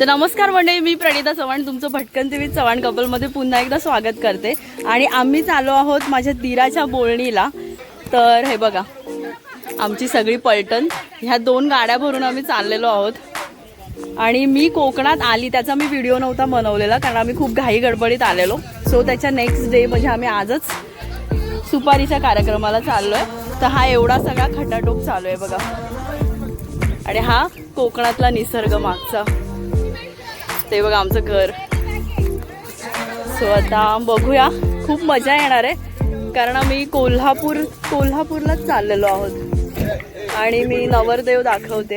तर नमस्कार मंडळी मी प्रणिता चव्हाण तुमचं भटकन टीव्ही चव्हाण कपलमध्ये पुन्हा एकदा स्वागत करते. आणि आम्ही चालू आहोत माझ्या दिराच्या बोलणीला. तर हे बघा आमची सगळी पलटण ह्या दोन गाड्या भरून आम्ही चाललेलो आहोत. आणि मी कोकणात आली त्याचा मी व्हिडिओ नव्हता बनवलेला कारण आम्ही खूप घाई गडबडीत आलेलो. सो त्याच्या नेक्स्ट डे म्हणजे आम्ही आजच सुपारीच्या कार्यक्रमाला चाललो आहे तर हा एवढा सगळा खटाटोप चालू आहे बघा. आणि हा कोकणातला निसर्ग मागचा. ते बघा आमचं घर. सो आता बघूया. खूप मजा येणार आहे. कारण आम्ही कोल्हापूर कोल्हापूरलाच चाललेलो आहोत. आणि मी नवरदेव दाखवते.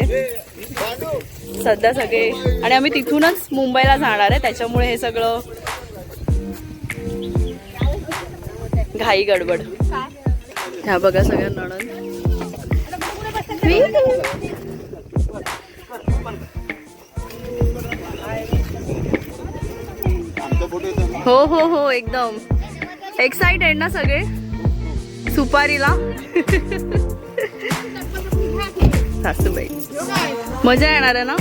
सध्या सगळे. आणि आम्ही तिथूनच मुंबईला जाणार आहे. त्याच्यामुळे हे सगळं घाई गडबड. ह्या बघा सगळ्या नणन हो हो हो एकदम. एक्साइटेड ना सगळे? सुपारीला. सासूबाई. मजा येणार आहे ना?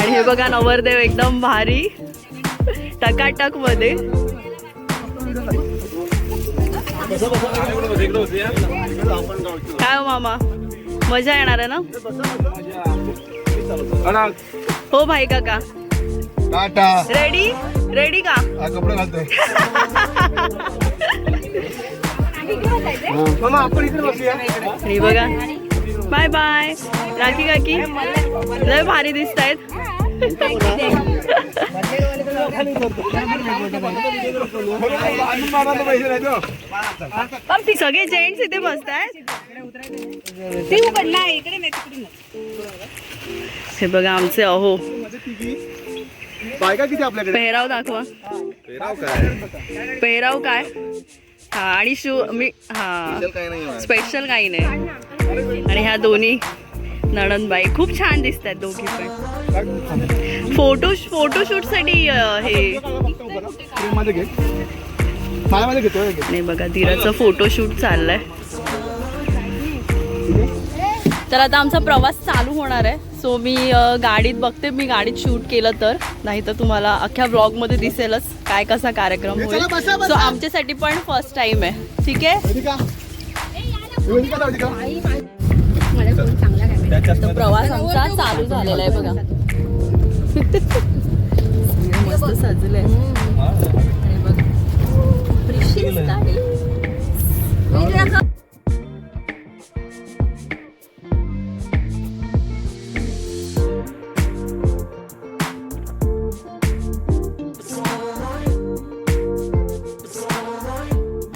आणि हे बघा नवरदेव एकदम भारी. टकाटकमध्ये काय हो मामा? मजा येणार आहे ना? हो भाई काका. टाटा. रेडी रेडी का? कपडे घालतोय. मामा आपण इकडे बसूया. आणि बघा. बाय बाय राखी काकी. लय भारी दिसत आहेत नाही तो. सगळे जेंट्स इथे बसत आहेत हे बघा आमचे अहो. बायका किती आपल्याकडे? पेहराव दाखवा. पेहराव काय? हा आणि शू मी हा. काय नाही स्पेशल काही नाही. आणि ह्या दोन्ही नणंदबाई. खूप छान दिसत आहेत दोघी पण. फोटो फोटोशूटसाठी हे. नाही बघा धीराचं फोटोशूट चाललंय. तर आता आमचा प्रवास चालू होणार आहे. सो मी गाडीत बघते. मी गाडीत शूट केलं तर. नाही तर तुम्हाला अख्ख्या ब्लॉगमध्ये दिसेलच काय कसा कार्यक्रम होईल. सो आमच्यासाठी पण फर्स्ट टाइम आहे. ठीक आहे? वेदिका. वेदिका वेदिका. तर प्रवास आमचा चालू झालेला आहे बघा. मस्त सजलंय. बघा.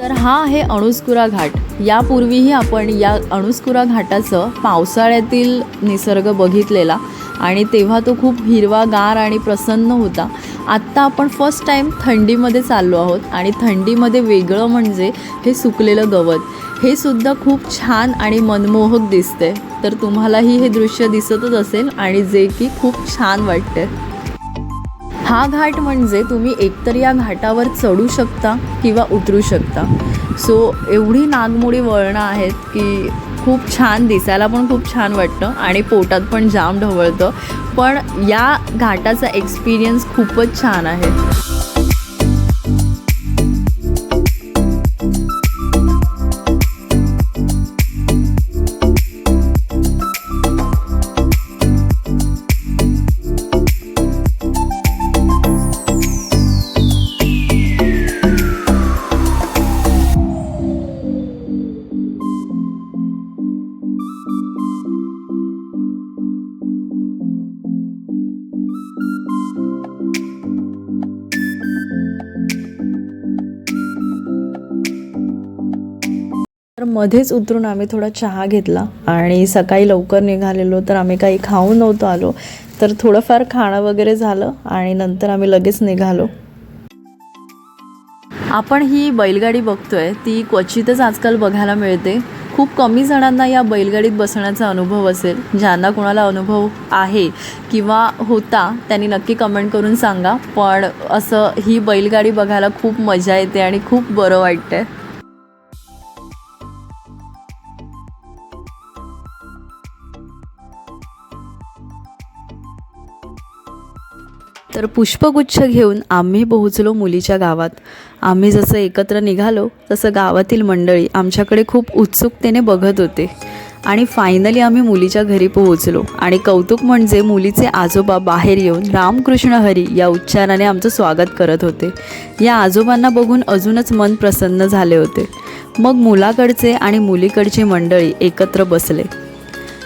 तर हा आहे अणुस्कुरा घाट. यापूर्वीही आपण या अणुस्कुरा घाटाचं पावसाळ्यातील निसर्ग बघितलेला आणि तेव्हा तो खूप हिरवागार आणि प्रसन्न होता. आत्ता आपण फर्स्ट टाईम थंडीमध्ये चाललो आहोत आणि थंडीमध्ये वेगळं म्हणजे हे सुकलेलं गवत. हे सुद्धा खूप छान आणि मनमोहक दिसते तर तुम्हालाही हे दृश्य दिसतच असेल आणि जे की खूप छान वाटते हा घाट म्हणजे तुम्ही एकतर या घाटावर चढू शकता किंवा उतरू शकता. सो एवढी नागमोडी वळणं आहेत की खूप छान दिसायला पण खूप छान वाटतं आणि पोटात पण जाम ढवळतं. पण या घाटाचा एक्सपिरियन्स खूपच छान आहे. मध्येच उतरून आम्ही थोडा चहा घेतला आणि सकाळी लवकर निघालेलो तर आम्ही काही खाऊन नव्हतो आलो. तर थोडंफार खाणं वगैरे झालं आणि नंतर आम्ही लगेच निघालो. आपण ही बैलगाडी बघतोय ती क्वचितच आजकाल बघायला मिळते. खूप कमी जणांना या बैलगाडीत बसण्याचा अनुभव असेल. ज्यांना कोणाला अनुभव आहे किंवा होता त्यांनी नक्की कमेंट करून सांगा. पण असं ही बैलगाडी बघायला खूप मजा येते आणि खूप बरं वाटतंय. तर पुष्पगुच्छ घेऊन आम्ही पोहोचलो मुलीच्या गावात. आम्ही जसं एकत्र निघालो तसं गावातील मंडळी आमच्याकडे खूप उत्सुकतेने बघत होते. आणि फायनली आम्ही मुलीच्या घरी पोहोचलो. आणि कौतुक म्हणजे मुलीचे आजोबा बाहेर येऊन रामकृष्ण हरी या उच्चाराने आमचं स्वागत करत होते. या आजोबांना बघून अजूनच मन प्रसन्न झाले होते. मग मुलाकडचे आणि मुलीकडची मंडळी एकत्र बसले.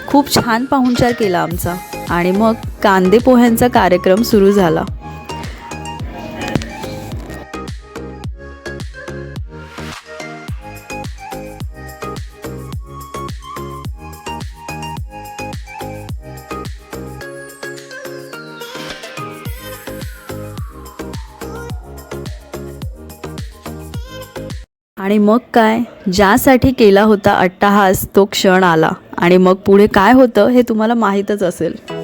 खूप छान पाहुणचार केला आमचा. आणि मग कांदे पोह्यांचा कार्यक्रम सुरू झाला. आणि मग काय? ज्यासाठी केला होता अट्टाहास तो क्षण आला. आणि मग पुढे काय होतं हे तुम्हाला माहीतच असेल.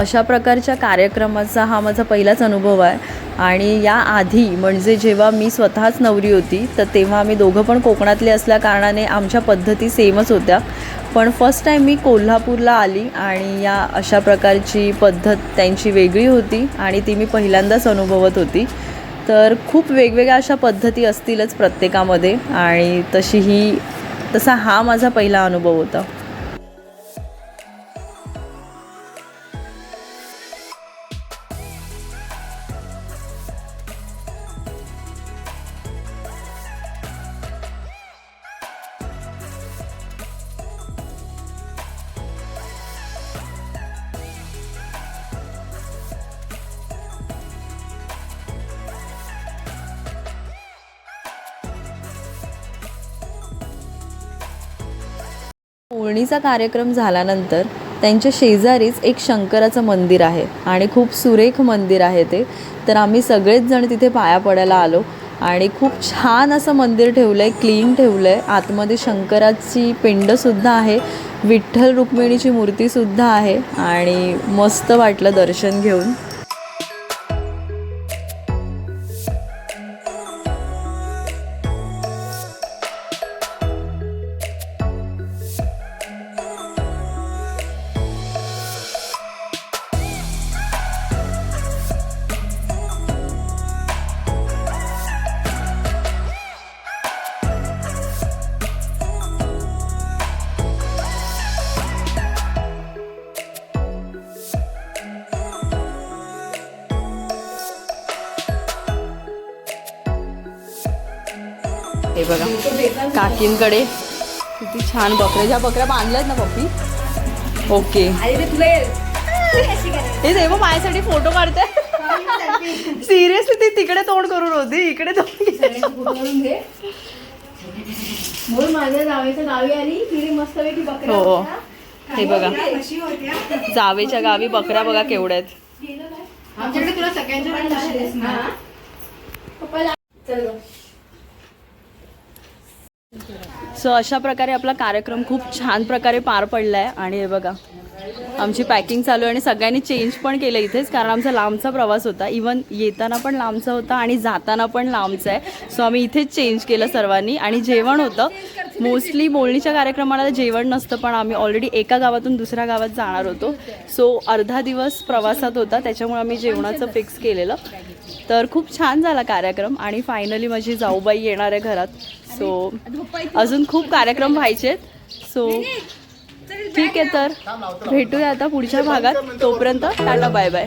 अशा प्रकारच्या कार्यक्रमाचा हा माझा पहिलाच अनुभव आहे. आणि या आधी म्हणजे जेव्हा मी स्वतःच नवरी होती तर तेव्हा आम्ही दोघं पण कोकणातले असल्या कारणाने आमच्या पद्धती सेमच होत्या. पण फर्स्ट टाईम मी कोल्हापूरला आली आणि या अशा प्रकारची पद्धत त्यांची वेगळी होती आणि ती मी पहिल्यांदाच अनुभवत होती. तर खूप वेगवेगळ्या अशा पद्धती असतीलच प्रत्येकामध्ये आणि तशी ही तसा हा माझा पहिला अनुभव होता. ओळणीचा कार्यक्रम झाल्यानंतर त्यांच्या शेजारीच एक शंकराचं मंदिर आहे आणि खूप सुरेख मंदिर आहे ते. तर आम्ही सगळेच जण तिथे पाया पडायला आलो आणि खूप छान असं मंदिर ठेवलं आहे क्लीन ठेवलं आहे आतमध्ये शंकराची पिंडसुद्धा आहे विठ्ठल रुक्मिणीची मूर्तीसुद्धा आहे आणि मस्त वाटलं दर्शन घेऊन. बघा. काकींकडे. किती छान बकऱ्या. ज्या बकऱ्या बांधल्यात ना पप्पी. ओके. हे देव माझ्यासाठी फोटो काढते. सिरियसली ती तिकडे तोंड करून होती. इकडे तोंड माझ्या जावेच्या गावी आली तिने मस्तपैकी बकऱ्या हो होत्या. हे बघा. जावेच्या गावी बकऱ्या बघा केवढ्या आहेत. आमच्याकडे तुला सगळ्यांच्या पण तशाच ना पप्पाला चल गं. सो अशा प्रकारे आपला कार्यक्रम खूप छान प्रकारे पार पडला आहे आणि हे बघा आमची पॅकिंग चालू आहे आणि सगळ्यांनी चेंज पण केलं इथेच कारण आमचा लांबचा प्रवास होता. इवन येताना पण लांबचा होता आणि जाताना पण लांबचा आहे. सो आम्ही इथेच चेंज केलं सर्वांनी. आणि जेवण होतं. मोस्टली बोलणीच्या कार्यक्रमाला जेवण नसतं पण आम्ही ऑलरेडी एका गावातून दुसऱ्या गावात जाणार होतो. सो अर्धा दिवस प्रवासात होता त्याच्यामुळे आम्ही जेवणाचं फिक्स केलेलं. तर खूप छान झाला कार्यक्रम. आणि फायनली माझी जाऊबाई येणार आहे घरात. सो अजून खूप कार्यक्रम व्हायचे सो ठीक आहे तर. भेटूया आता पुढच्या भागात. तोपर्यंत टाटा बाय बाय